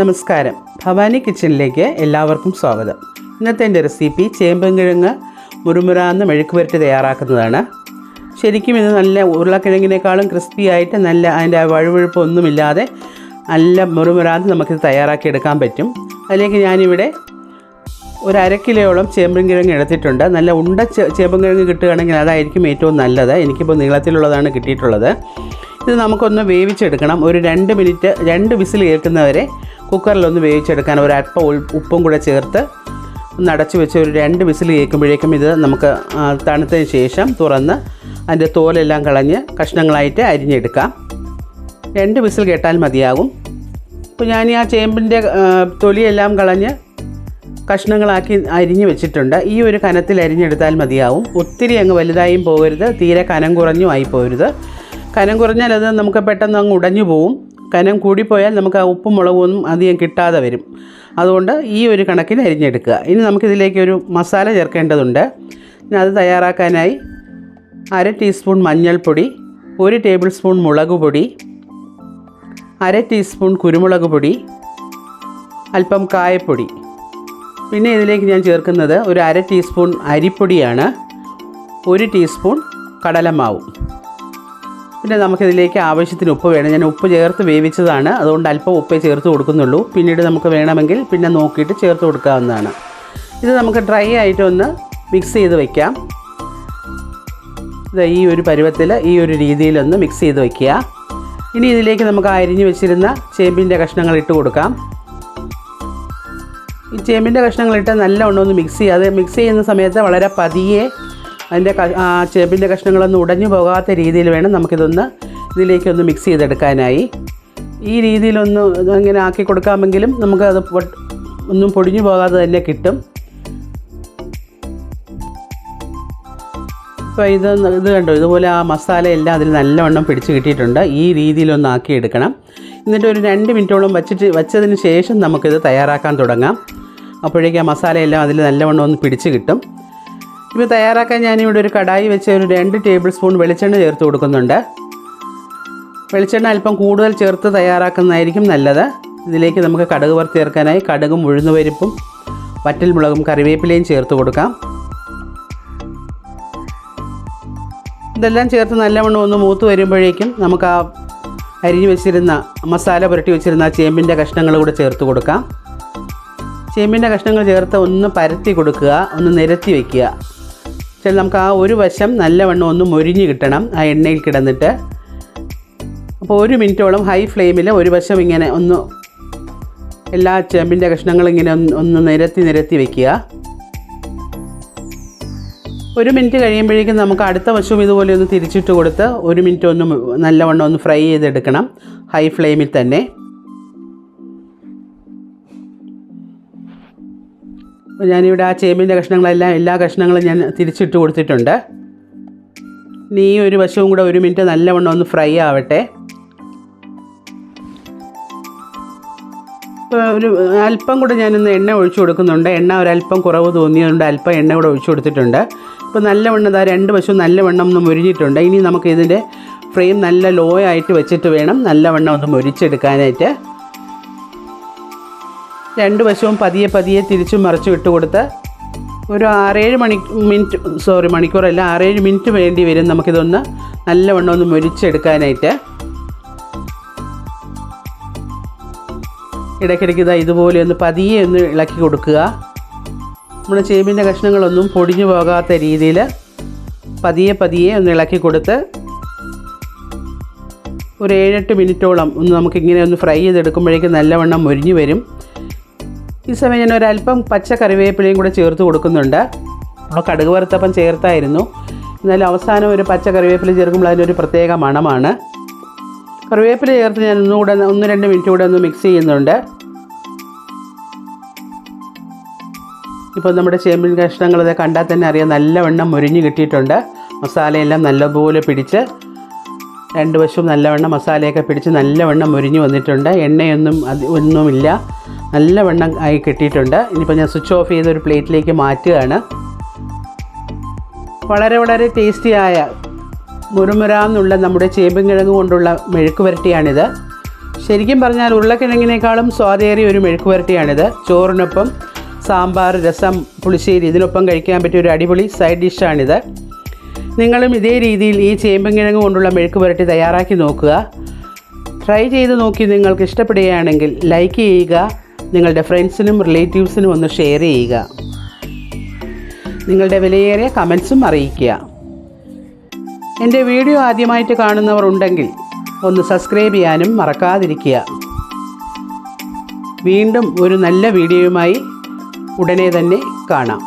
നമസ്കാരം. ഭവാനി കിച്ചണിലേക്ക് എല്ലാവർക്കും സ്വാഗതം. ഇന്നത്തെ എന്റെ റെസിപ്പി ചേമ്പൻകിഴങ്ങ് മുറുമുറാന്ന് മെഴുക്ക് പുരട്ടി തയ്യാറാക്കുന്നതാണ്. ശരിക്കും ഇത് നല്ല ഉരുളക്കിഴങ്ങിനേക്കാളും ക്രിസ്പി ആയിട്ട് നല്ല അതിന്റെ വഴുവഴുപ്പൊന്നുമില്ലാതെ നല്ല മുറുമുറാന്ന് നമുക്കിത് തയ്യാറാക്കി എടുക്കാൻ പറ്റും. അതിലേക്ക് ഞാനിവിടെ ഒരു അര കിലോയോളം ചേമ്പൻ കിഴങ്ങ് എടുത്തിട്ടുണ്ട്. നല്ല ഉണ്ട ചേമ്പൻകിഴങ്ങ് ചേമ്പൻ കിഴങ്ങ് കിട്ടുകയാണെങ്കിൽ അതായിരിക്കും ഏറ്റവും നല്ലത്. എനിക്കിപ്പോൾ നീളത്തിലുള്ളതാണ് കിട്ടിയിട്ടുള്ളത്. ഇത് നമുക്കൊന്ന് വേവിച്ചെടുക്കണം. ഒരു രണ്ട് മിനിറ്റ് രണ്ട് വിസിൽ കേൾക്കുന്നവരെ കുക്കറിലൊന്ന് വേവിച്ചെടുക്കാൻ ഒരു അല്പം ഉപ്പും കൂടെ ചേർത്ത് ഒന്ന് അടച്ചു വെച്ച് ഒരു രണ്ട് വിസിൽ കേൾക്കുമ്പോഴേക്കും ഇത് നമുക്ക് തണുത്തതിന് ശേഷം തുറന്ന് അതിന്റെ തോലെല്ലാം കളഞ്ഞ് കഷ്ണങ്ങളായിട്ട് അരിഞ്ഞെടുക്കാം. രണ്ട് വിസിൽ കേട്ടാൽ മതിയാകും. അപ്പോൾ ഞാൻ ആ ചേമ്പിന്റെ തൊലിയെല്ലാം കളഞ്ഞ് കഷ്ണങ്ങളാക്കി അരിഞ്ഞു വെച്ചിട്ടുണ്ട്. ഈ ഒരു കനത്തിൽ അരിഞ്ഞെടുത്താൽ മതിയാവും. ഒത്തിരി അങ്ങ് വലുതായും പോകരുത്. തീരെ കനം കുറഞ്ഞും ആയി പോകരുത്. കനം കുറഞ്ഞാൽ അത് നമുക്ക് പെട്ടെന്ന് അങ്ങ് ഉടഞ്ഞു പോവും. കനം കൂടിപ്പോയാൽ നമുക്ക് ആ ഉപ്പും മുളകൊന്നും അധികം കിട്ടാതെ വരും. അതുകൊണ്ട് ഈ ഒരു കണക്കിൽ അരിഞ്ഞെടുക്കുക. ഇനി നമുക്കിതിലേക്ക് ഒരു മസാല ചേർക്കേണ്ടതുണ്ട്. അത് തയ്യാറാക്കാനായി അര ടീസ്പൂൺ മഞ്ഞൾപ്പൊടി ഒരു ടേബിൾ സ്പൂൺ മുളക് പൊടി അര ടീസ്പൂൺ കുരുമുളക് പൊടി അല്പം കായപ്പൊടി. പിന്നെ ഇതിലേക്ക് ഞാൻ ചേർക്കുന്നത് ഒരു അര ടീസ്പൂൺ അരിപ്പൊടിയാണ്. ഒരു ടീസ്പൂൺ കടലമാവും. പിന്നെ നമുക്കിതിലേക്ക് ആവശ്യത്തിന് ഉപ്പ് വേണം. ഞാൻ ഉപ്പ് ചേർത്ത് വേവിച്ചതാണ്. അതുകൊണ്ട് അല്പം ഉപ്പേ ചേർത്ത് കൊടുക്കുന്നുള്ളൂ. പിന്നീട് നമുക്ക് വേണമെങ്കിൽ പിന്നെ നോക്കിയിട്ട് ചേർത്ത് കൊടുക്കാവുന്നതാണ്. ഇത് നമുക്ക് ഡ്രൈ ആയിട്ടൊന്ന് മിക്സ് ചെയ്ത് വയ്ക്കാം ഈ ഒരു പരുവത്തിൽ ഈ ഒരു രീതിയിലൊന്ന് മിക്സ് ചെയ്ത് വയ്ക്കുക ഇനി ഇതിലേക്ക് നമുക്ക് അരിഞ്ഞു വെച്ചിരുന്ന ചേമ്പിന്റെ കഷ്ണങ്ങൾ ഇട്ട് കൊടുക്കാം. ഈ ചേമ്പിന്റെ കഷ്ണങ്ങളിട്ട് നല്ലവണ്ണം ഒന്ന് മിക്സ് ചെയ്യുക അത് മിക്സ് ചെയ്യുന്ന സമയത്ത് വളരെ പതിയെ അതിന്റെ ചേമ്പിന്റെ കഷ്ണങ്ങളൊന്നും ഉടഞ്ഞു പോകാത്ത രീതിയിൽ വേണം നമുക്കിതൊന്ന് ഇതിലേക്കൊന്ന് മിക്സ് ചെയ്തെടുക്കാനായി. ഈ രീതിയിലൊന്ന് ഇങ്ങനെ ആക്കി കൊടുക്കാമെങ്കിലും നമുക്ക് അത് ഒന്നും പൊടിഞ്ഞു പോകാതെ തന്നെ കിട്ടും. അപ്പോൾ ഇത് ഇത് കണ്ടോ? ഇതുപോലെ ആ മസാല എല്ലാം അതിൽ നല്ലവണ്ണം പിടിച്ച് കിട്ടിയിട്ടുണ്ട്. ഈ രീതിയിലൊന്ന് ആക്കി എടുക്കണം എന്നിട്ട് ഒരു രണ്ട് മിനിറ്റോളം വച്ചിട്ട് വച്ചതിന് ശേഷം നമുക്കിത് തയ്യാറാക്കാൻ തുടങ്ങാം. അപ്പോഴേക്കും ആ മസാല എല്ലാം അതിൽ നല്ലവണ്ണം ഒന്ന് പിടിച്ച് കിട്ടും. ഇപ്പോൾ തയ്യാറാക്കാൻ ഞാനിവിടെ ഒരു കടായി വെച്ച് ഒരു രണ്ട് ടേബിൾ സ്പൂൺ വെളിച്ചെണ്ണ ചേർത്ത് കൊടുക്കുന്നുണ്ട്. വെളിച്ചെണ്ണ അല്പം കൂടുതൽ ചേർത്ത് തയ്യാറാക്കുന്നതായിരിക്കും നല്ലത്. ഇതിലേക്ക് നമുക്ക് കടുക് വറുത്ത് ചേർക്കാനായി കടുകും ഉഴുന്നുപരിപ്പും വറ്റൽമുളകും കറിവേപ്പിലയും ചേർത്ത് കൊടുക്കാം. ഇതെല്ലാം ചേർത്ത് നല്ലവണ്ണം ഒന്ന് മൂത്ത് വരുമ്പോഴേക്കും നമുക്ക് ആ അരിഞ്ഞു വെച്ചിരുന്ന മസാല പുരട്ടി വെച്ചിരുന്ന ചേമ്പിന്റെ കഷ്ണങ്ങൾ കൂടെ ചേർത്ത് കൊടുക്കാം. ചേമ്പിന്റെ കഷ്ണങ്ങൾ ചേർത്ത് ഒന്ന് പരത്തി കൊടുക്കുക ഒന്ന് നിരത്തി വെക്കുക. ചില നമുക്ക് ആ ഒരു വശം നല്ലവണ്ണം ഒന്ന് മൊരിഞ്ഞ് കിട്ടണം ആ എണ്ണയിൽ കിടന്നിട്ട്. അപ്പോൾ ഒരു മിനിറ്റോളം ഹൈ ഫ്ലെയിമിൽ ഒരു വശം ഇങ്ങനെ ഒന്ന് എല്ലാ ചേമ്പിന്റെ കഷ്ണങ്ങളും ഇങ്ങനെ ഒന്ന് ഒന്ന് നിരത്തി നിരത്തി വെക്കുക. ഒരു മിനിറ്റ് കഴിയുമ്പോഴേക്കും നമുക്ക് അടുത്ത വശവും ഇതുപോലെ ഒന്ന് തിരിച്ചിട്ട് കൊടുത്ത് ഒരു മിനിറ്റ് ഒന്ന് നല്ലവണ്ണം ഒന്ന് ഫ്രൈ ചെയ്തെടുക്കണം ഹൈ ഫ്ലെയിമിൽ തന്നെ. ഞാനിവിടെ ആ ചേമ്പിന്റെ കഷ്ണങ്ങളെല്ലാം എല്ലാ കഷ്ണങ്ങളും ഞാൻ തിരിച്ചിട്ട് കൊടുത്തിട്ടുണ്ട്. ഇനി ഈ ഒരു വശവും കൂടെ ഒരു മിനിറ്റ് നല്ലവണ്ണം ഒന്ന് ഫ്രൈ ആവട്ടെ. ഒരു അല്പം കൂടെ ഞാനൊന്ന് എണ്ണ ഒഴിച്ചു കൊടുക്കുന്നുണ്ട്. എണ്ണ ഒരല്പം കുറവ് തോന്നിയതുകൊണ്ട് അല്പം എണ്ണ കൂടെ ഒഴിച്ചു കൊടുത്തിട്ടുണ്ട്. ഇപ്പോൾ നല്ലവണ്ണം ഇതാ രണ്ട് വശവും നല്ലവണ്ണം ഒന്ന് മുരിഞ്ഞിട്ടുണ്ട്. ഇനി നമുക്ക് ഇതിന്റെ ഫ്രെയിം നല്ല ലോ ആയിട്ട് വെച്ചിട്ട് വേണം നല്ലവണ്ണം ഒന്ന് മുരിച്ചെടുക്കാനായിട്ട്. രണ്ട് വശവും പതിയെ പതിയെ തിരിച്ചും മറിച്ച് വിട്ടുകൊടുത്ത് ഒരു ആറേഴ് മണി മിനിറ്റ് സോറി മണിക്കൂറല്ല ആറേഴ് മിനിറ്റ് വേണ്ടി വരും നമുക്കിതൊന്ന് നല്ലവണ്ണം ഒന്ന് മുരിച്ചെടുക്കാനായിട്ട്. ഇടയ്ക്കിടയ്ക്ക് ഇതാ ഇതുപോലെ ഒന്ന് പതിയെ ഒന്ന് ഇളക്കി കൊടുക്കുക. നമ്മുടെ ചേമ്പിന്റെ കഷ്ണങ്ങളൊന്നും പൊടിഞ്ഞു പോകാത്ത രീതിയിൽ പതിയെ പതിയെ ഒന്ന് ഇളക്കി കൊടുത്ത് ഒരു ഏഴെട്ട് മിനിറ്റോളം ഒന്ന് നമുക്കിങ്ങനെ ഒന്ന് ഫ്രൈ ചെയ്തെടുക്കുമ്പോഴേക്കും നല്ലവണ്ണം മുരിഞ്ഞു വരും. ഈ സമയം ഞാൻ ഒരല്പം പച്ച കറിവേപ്പിലയും കൂടെ ചേർത്ത് കൊടുക്കുന്നുണ്ട്. നമ്മൾ കടുക് വറുത്തപ്പം ചേർത്തായിരുന്നു. എന്നാലും അവസാനം ഒരു പച്ച കറിവേപ്പില ചേർക്കുമ്പോൾ അതിനൊരു പ്രത്യേക മണമാണ്. കറിവേപ്പില ചേർത്ത് ഞാൻ ഒന്നുകൂടെ ഒന്ന് രണ്ട് മിനിറ്റ് കൂടെ ഒന്ന് മിക്സ് ചെയ്യുന്നുണ്ട്. ഇപ്പോൾ നമ്മുടെ ചേമ്പിൻ കഷ്ണങ്ങളത് കണ്ടാൽ തന്നെ അറിയാം നല്ലവണ്ണം മുരിഞ്ഞ് കിട്ടിയിട്ടുണ്ട്. മസാലയെല്ലാം നല്ലപോലെ പിടിച്ച് രണ്ട് വശവും നല്ലവണ്ണം മസാലയൊക്കെ പിടിച്ച് നല്ലവണ്ണം മുരിഞ്ഞ് വന്നിട്ടുണ്ട്. എണ്ണയൊന്നും അത് ഒന്നുമില്ല. നല്ലവണ്ണം ആയി കിട്ടിയിട്ടുണ്ട്. ഇനിയിപ്പോൾ ഞാൻ സ്വിച്ച് ഓഫ് ചെയ്ത് ഒരു പ്ലേറ്റിലേക്ക് മാറ്റുകയാണ്. വളരെ വളരെ ടേസ്റ്റിയായ മുരുമുരാന്നുള്ള നമ്മുടെ ചേമ്പും കിഴങ്ങ് കൊണ്ടുള്ള മെഴുക്ക് പുരട്ടിയാണിത് ശരിക്കും പറഞ്ഞാൽ ഉരുളക്കിഴങ്ങിനേക്കാളും സ്വാദേറിയ ഒരു മെഴുക്ക് പുരട്ടിയാണിത് ചോറിനൊപ്പം സാമ്പാർ രസം പുളിശ്ശേരി ഇതിനൊപ്പം കഴിക്കാൻ പറ്റിയ ഒരു അടിപൊളി സൈഡ് ഡിഷാണിത് നിങ്ങളും ഇതേ രീതിയിൽ ഈ ചേമ്പും കിഴങ്ങ് കൊണ്ടുള്ള മെഴുക്ക് പുരട്ടി തയ്യാറാക്കി നോക്കുക. ട്രൈ ചെയ്ത് നോക്കി നിങ്ങൾക്ക് ഇഷ്ടപ്പെടുകയാണെങ്കിൽ ലൈക്ക് ചെയ്യുക. നിങ്ങളുടെ ഫ്രണ്ട്സിനും റിലേറ്റീവ്സിനും ഒന്ന് ഷെയർ ചെയ്യുക. നിങ്ങളുടെ വിലയേറിയ കമൻസും അറിയിക്കുക. എന്റെ വീഡിയോ ആദ്യമായിട്ട് കാണുന്നവർ ഉണ്ടെങ്കിൽ ഒന്ന് സബ്സ്ക്രൈബ് ചെയ്യാനും മറക്കാതിരിക്കുക. വീണ്ടും ഒരു നല്ല വീഡിയോയുമായി ഉടനെ തന്നെ കാണാം.